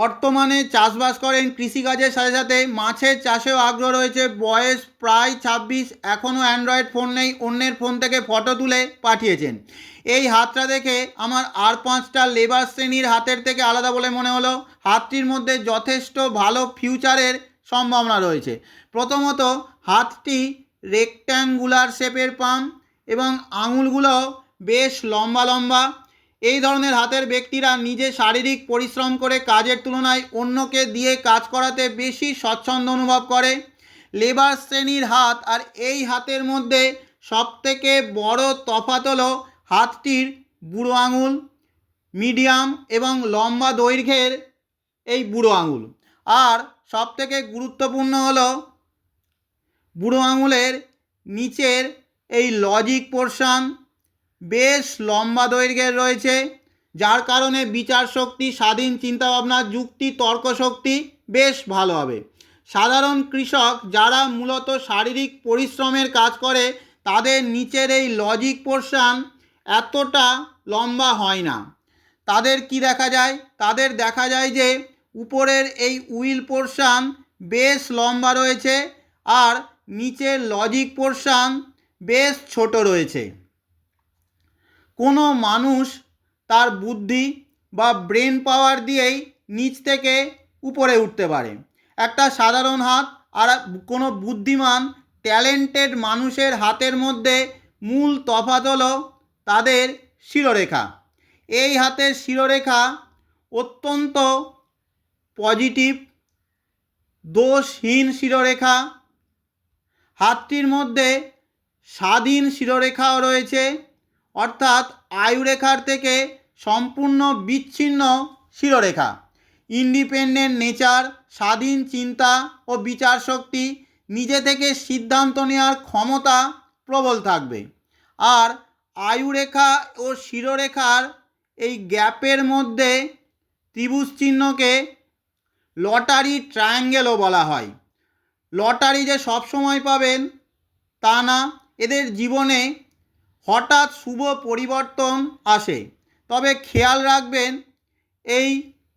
বর্তমানে চাষবাস করেন কৃষিকাজের সাথে সাথে মাছের চাষেও আগ্রহ রয়েছে। বয়স প্রায় ছাব্বিশ, এখনও অ্যান্ড্রয়েড ফোন নেই, অন্যের ফোন থেকে ফটো তুলে পাঠিয়েছেন। এই হাতটা দেখে আমার আর পাঁচটা লেবার শ্রেণির হাতের থেকে আলাদা বলে মনে হলো। হাতটির মধ্যে যথেষ্ট ভালো ফিউচারের সম্ভাবনা রয়েছে। প্রথমত, হাতটি রেক্ট্যাঙ্গুলার শেপের পাম এবং আঙুলগুলো বেশ লম্বা লম্বা। এই ধরনের হাতের ব্যক্তিরা নিজে শারীরিক পরিশ্রম করে কাজের তুলনায় অন্যকে দিয়ে কাজ করাতে বেশি স্বচ্ছন্দ অনুভব করে। লেবার শ্রেণির হাত আর এই হাতের মধ্যে সবথেকে বড় তফাৎ হলো হাতটির বুড়ো আঙুল, মিডিয়াম এবং লম্বা দৈর্ঘ্যের এই বুড়ো আঙুল। আর সবথেকে গুরুত্বপূর্ণ হলো বুড়ো আঙুলের নিচের এই লজিক পোর্শন বেশ লম্বা দৈর্ঘ্যের রয়েছে, যার কারণে বিচার শক্তি, স্বাধীন চিন্তাভাবনা, যুক্তি, তর্ক শক্তি বেশ ভালো হবে। সাধারণ কৃষক যারা মূলত শারীরিক পরিশ্রমের কাজ করে, তাদের নিচের এই লজিক পোর্শন এতটা লম্বা হয় না। তাদের কি দেখা যায়? তাদের দেখা যায় যে উপরের এই উইল পোর্শন বেশ লম্বা রয়েছে আর নিচের লজিক পোর্শন বেশ ছোট রয়েছে। কোনো মানুষ তার বুদ্ধি বা ব্রেন পাওয়ার দিয়েই নিচ থেকে উপরে উঠতে পারে। একটা সাধারণ হাত আর কোনো বুদ্ধিমান, ট্যালেন্টেড মানুষের হাতের মধ্যে মূল তফাৎ হলো তাদের শিরোরেখা। এই হাতের শিরোরেখা অত্যন্ত পজিটিভ, দোষহীন শিরোরেখা। হাতটির মধ্যে স্বাধীন শিরোরেখাও রয়েছে। অর্থাৎ আয়ুরেখার থেকে সম্পূর্ণ বিচ্ছিন্ন শিরোরেখা। ইন্ডিপেন্ডেন্ট নেচার, স্বাধীন চিন্তা ও বিচার শক্তি নিজে থেকে সিদ্ধান্ত নেওয়ার ক্ষমতা প্রবল থাকবে। আর আয়ুরেখা ও শিরোরেখার এই গ্যাপের মধ্যে ত্রিভুজ চিহ্নকে লটারি ট্রায়াঙ্গেলও বলা হয়। লটারি যে সবসময় পাবেন তা না, এদের জীবনে হঠাৎ শুভ পরিবর্তন আসে। তবে খেয়াল রাখবেন, এই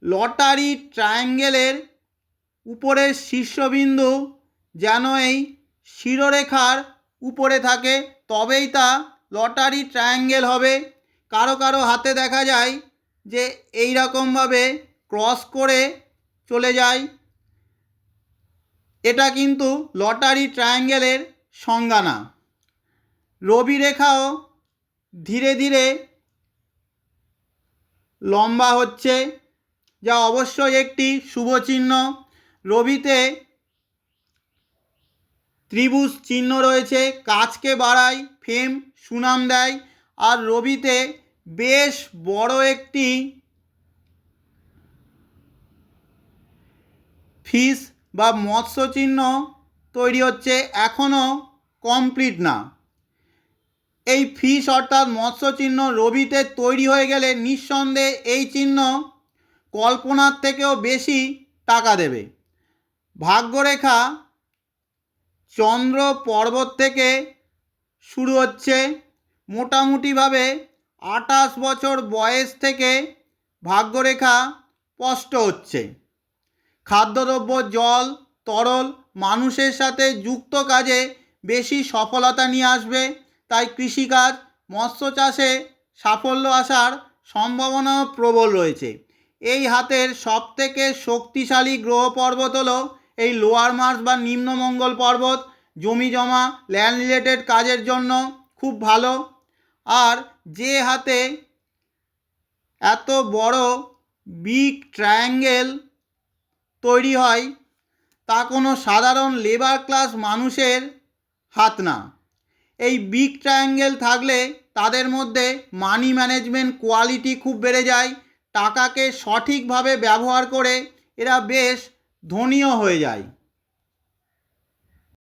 লটারি ট্রায়াঙ্গেলের উপরের শীর্ষবিন্দু যেন এই শিরোরেখার উপরে থাকে, তবেই তা লটারি ট্রায়াঙ্গেল হবে। কারও কারও হাতে দেখা যায় যে এই রকমভাবে ক্রস করে চলে যায়। এটা কিন্তু লটারি ট্রায়াঙ্গেলের সংজ্ঞা না। রবি রেখাও ধীরে ধীরে লম্বা হচ্ছে, যা অবশ্যই একটি শুভ চিহ্ন। রবিতে ত্রিভুজ চিহ্ন রয়েছে কাজকে বাড়ায়, ফেম, সুনাম দেয়। আর রবিতে বেশ বড় একটি ফিস বা মৎস্য চিহ্ন তৈরি হচ্ছে, এখনও কমপ্লিট না। এই ফিস অর্থাৎ মৎস্য চিহ্ন রবিতে তৈরি হয়ে গেলে নিঃসন্দেহে এই চিহ্ন কল্পনার থেকেও বেশি টাকা দেবে। ভাগ্যরেখা চন্দ্র পর্বত থেকে শুরু হচ্ছে মোটামুটিভাবে আঠাশ বছর বয়স থেকে ভাগ্যরেখা স্পষ্ট হচ্ছে। খাদ্যদ্রব্য, জল, তরল মানুষের সাথে যুক্ত কাজে বেশি সফলতা নিয়ে আসবে। তাই কৃষিকাজ, মৎস্য চাষে সাফল্য আসার সম্ভাবনাও প্রবল রয়েছে। এই হাতের সবথেকে শক্তিশালী গ্রহ পর্বত হলো এই লোয়ার মার্স বা নিম্নমঙ্গল পর্বত। জমি জমা ল্যান্ড রিলেটেড কাজের জন্য খুব ভালো। আর যে হাতে এত বড় বিগ ট্রায়াঙ্গেল তৈরি হয়, তা কোনো সাধারণ লেবার ক্লাস মানুষের হাত না। এই বিগ ট্রায়াঙ্গেল থাকলে তাদের মধ্যে মানি ম্যানেজমেন্ট কোয়ালিটি খুব বেড়ে যায়, টাকাকে সঠিকভাবে ব্যবহার করে এরা বেশ ধনীয় হয়ে যায়।